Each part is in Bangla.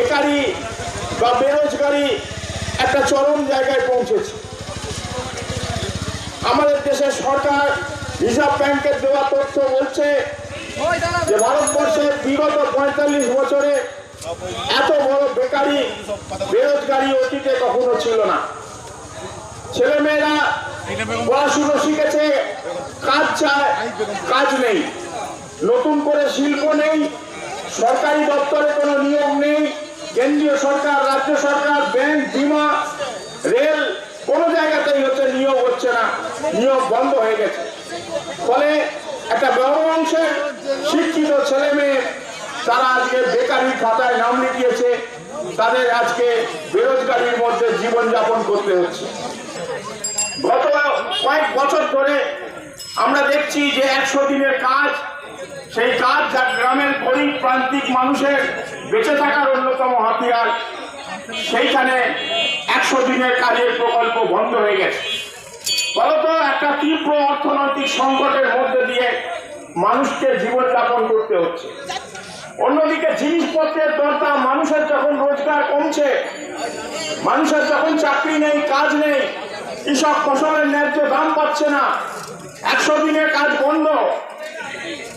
বেকারি বা বেরোজগারি একটা চরম জায়গায় পৌঁছেছে। আমাদের দেশের সরকার রিজার্ভ ব্যাংকের দেওয়া তথ্য বলছে যে ভারতবর্ষে বিগত পঁয়তাল্লিশ বছরে এত বড় বেকারি, বেরোজগারি অতীতে কখনো ছিল না। ছেলেমেয়েরা পড়াশুনো শিখেছে, কাজ চায়, কাজ নেই। নতুন করে শিল্প নেই, সরকারি দপ্তরে কোনো নিয়োগ নেই। কেন্দ্রীয় সরকার, রাজ্য সরকার, ব্যাংক, বিমা, রেল, কোনো জায়গাতেই হচ্ছে নিয়োগ হচ্ছে না। নিয়োগ বন্ধ হয়ে গেছে। ফলে একটা বড় অংশের শিক্ষিত ছেলে মেয়ে তারা আজকে বেকারি খাতায় নাম লিখিয়েছে। তাদের আজকে বেরোজগারির মধ্যে জীবনযাপন করতে হচ্ছে। গত কয়েক বছর ধরে আমরা দেখছি যে একশো দিনের কাজ সেই কাজ যা গ্রামের গরিব প্রান্তিক মানুষের বেঁচে থাকার অন্যতম হাতিয়ার, সেইখানে একশো দিনের কাজের প্রকল্প বন্ধ হয়ে গেছে। ফলত একটা তীব্র অর্থনৈতিক সংকটের মধ্যে দিয়ে মানুষকে জীবনযাপন করতে হচ্ছে। অন্যদিকে জিনিসপত্রের দরকার, মানুষের যখন রোজগার কমছে, মানুষের যখন চাকরি নেই, কাজ নেই, কৃষক ফসলের ন্যায্য দাম পাচ্ছে না, একশো দিনের কাজ বন্ধ।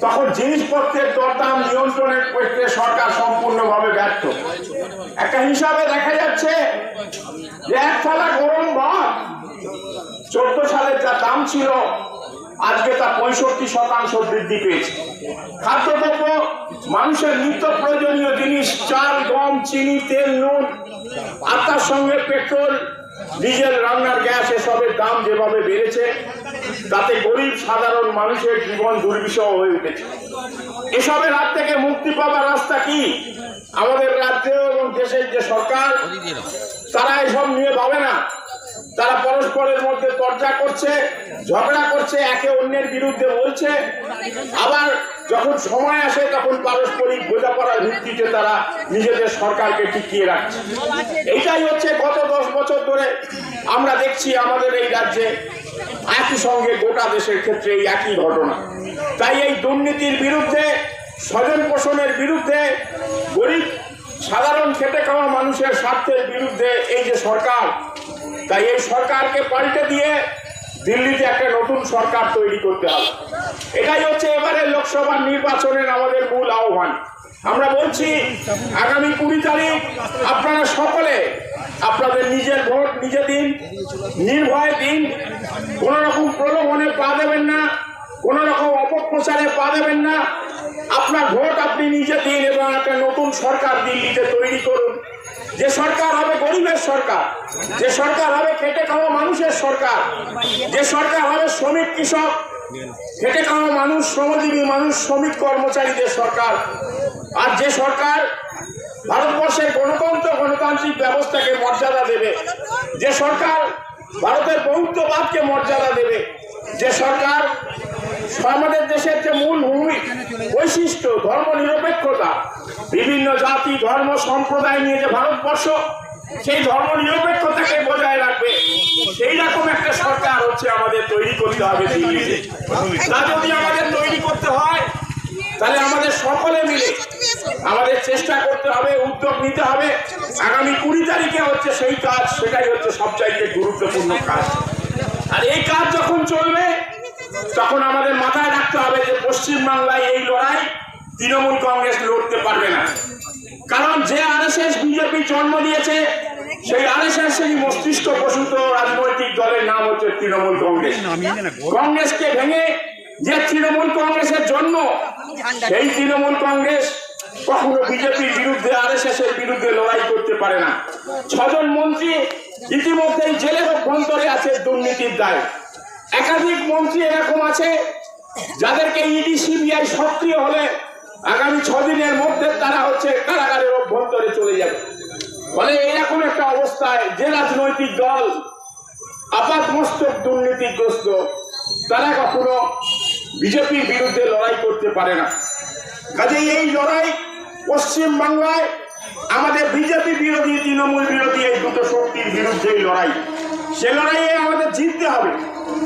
তখন জিনিসপত্রের দরদাম নিয়ন্ত্রণের ক্ষেত্রে সরকার সম্পূর্ণভাবে ব্যর্থ। একটা হিসাবে দেখা যাচ্ছে যে এক থালা গরম ভাত চোদ্দ সালের যা দাম ছিল, আজকে তা পঁয়ষট্টি শতাংশ বৃদ্ধি পেয়েছে। খাদ্যদ্রব্য, মানুষের নিত্য প্রয়োজনীয় জিনিস, চাল, গম, চিনি, তেল, নুন, আর সঙ্গে পেট্রোল ডিজেল রান্নার গ্যাস এসবের দাম যেভাবে বেড়েছে, তাতে গরিব সাধারণ মানুষের জীবন দুর্বিষহ হয়ে উঠেছে। এসবের হাত থেকে মুক্তি পাওয়ার রাস্তা কি? আমাদের রাজ্য এবং দেশের যে সরকার, তারা এসব নিয়ে পাবে না। তারা পরস্পরের মধ্যে চর্চা করছে, ঝগড়া করছে, একে অন্যের বিরুদ্ধে বলছে। আবার যখন সময় আসে, তখন পারস্পরিক বোঝাপড়ার ভিত্তিতে তারা নিজেদের সরকারকে টিকিয়ে রাখছে। এইটাই হচ্ছে গত দশ বছর ধরে আমরা দেখছি আমাদের এই রাজ্যে একই সঙ্গে গোটা দেশের ক্ষেত্রে এই একই ঘটনা। তাই এই দুর্নীতির বিরুদ্ধে, স্বজন পোষণের বিরুদ্ধে, গরিব, সাধারণ খেটে খাওয়া মানুষের স্বার্থের বিরুদ্ধে এই যে সরকার তাই এই সরকারকে পাল্টে দিয়ে দিল্লিতে একটা নতুন সরকার তৈরি করতে হবে। এটাই হচ্ছে এবারে লোকসভা নির্বাচনের আমাদের মূল আহ্বান। আমরা বলছি, আগামী কুড়ি তারিখ আপনারা সকলে আপনাদের নিজের ভোট, নিজে দিন, নির্ভয়ে দিন। কোন রকম প্রলোভনে পা দেবেন না, কোন রকম অপপ্রচারে পা দেবেন না। আপনার ভোট আপনি নিজে দিন এবং একটা নতুন সরকার দিল্লিতে তৈরি করুন। যে সরকার হবে গরিবের সরকার, যে সরকার হবে খেটে খাওয়া মানুষের সরকার, যে সরকার হবে শ্রমিক কৃষক, খেটে খাওয়া মানুষ, শ্রমজীবী মানুষ, শ্রমিক কর্মচারীদের সরকার। আর যে সরকার ভারতবর্ষের গণতন্ত্র, গণতান্ত্রিক ব্যবস্থাকে মর্যাদা দেবে, যে সরকার ভারতের বহুত্ববাদকে মর্যাদা দেবে, যে সরকার আমাদের দেশের যে মূল ভূমি, বৈশিষ্ট্য, ধর্ম নিরপেক্ষতা, বিভিন্ন জাতি, ধর্ম, সম্প্রদায় নিয়ে যে ভারতবর্ষ, সেই ধর্ম নিরপেক্ষতাকে বজায় রাখবে। সেই রকম একটা সরকার হচ্ছে আমাদের তৈরি করতে হবে তা যদি আমাদের তৈরি করতে হয়, তাহলে আমাদের সকলে মিলে আমাদের চেষ্টা করতে হবে, উদ্যোগ নিতে হবে। আগামী কুড়ি তারিখে হচ্ছে সেই কাজ, সেটাই হচ্ছে সবচাইতে গুরুত্বপূর্ণ কাজ। আর এই কাজ যখন চলবে তখন আমাদের মাথায় রাখতে হবে যে পশ্চিমবাংলায় এই লড়াই তৃণমূল কংগ্রেস লড়তে পারবে না। কারণ যে আরএসএস বিজেপি জন্ম দিয়েছে, সেই আরএসএস এর মস্তিষ্ক প্রসূত রাজনৈতিক দলের নাম হচ্ছে তৃণমূল কংগ্রেস। কংগ্রেসকে ভেঙে যে তৃণমূল কংগ্রেসের জন্ম, সেই তৃণমূল কংগ্রেস কখনো বিজেপির বিরুদ্ধে আর এস এস এর বিরুদ্ধে লড়াই করতে পারে না। ছজন মন্ত্রী ইতিমধ্যেই জেলের অভ্যন্তরে আছে দুর্নীতির দায়। একাধিক মন্ত্রী এরকম আছে যাদেরকে ইডি সিবিআই সক্রিয় হলে আগামী ছদিনের মধ্যে তারা হচ্ছে কারাগারের অভ্যন্তরে চলে যাবে। ফলে এরকম একটা অবস্থায় যে রাজনৈতিক দল আপাত মস্তক দুর্নীতিগ্রস্ত, তারা কখনো বিজেপির বিরুদ্ধে লড়াই করতে পারে না। কাজেই এই লড়াই পশ্চিম বাংলায় আমাদের বিজেপি বিরোধী, তৃণমূল বিরোধী এই দুটো শক্তির বিরুদ্ধে লড়াই। সে লড়াইয়ে আমাদের জিততে হবে।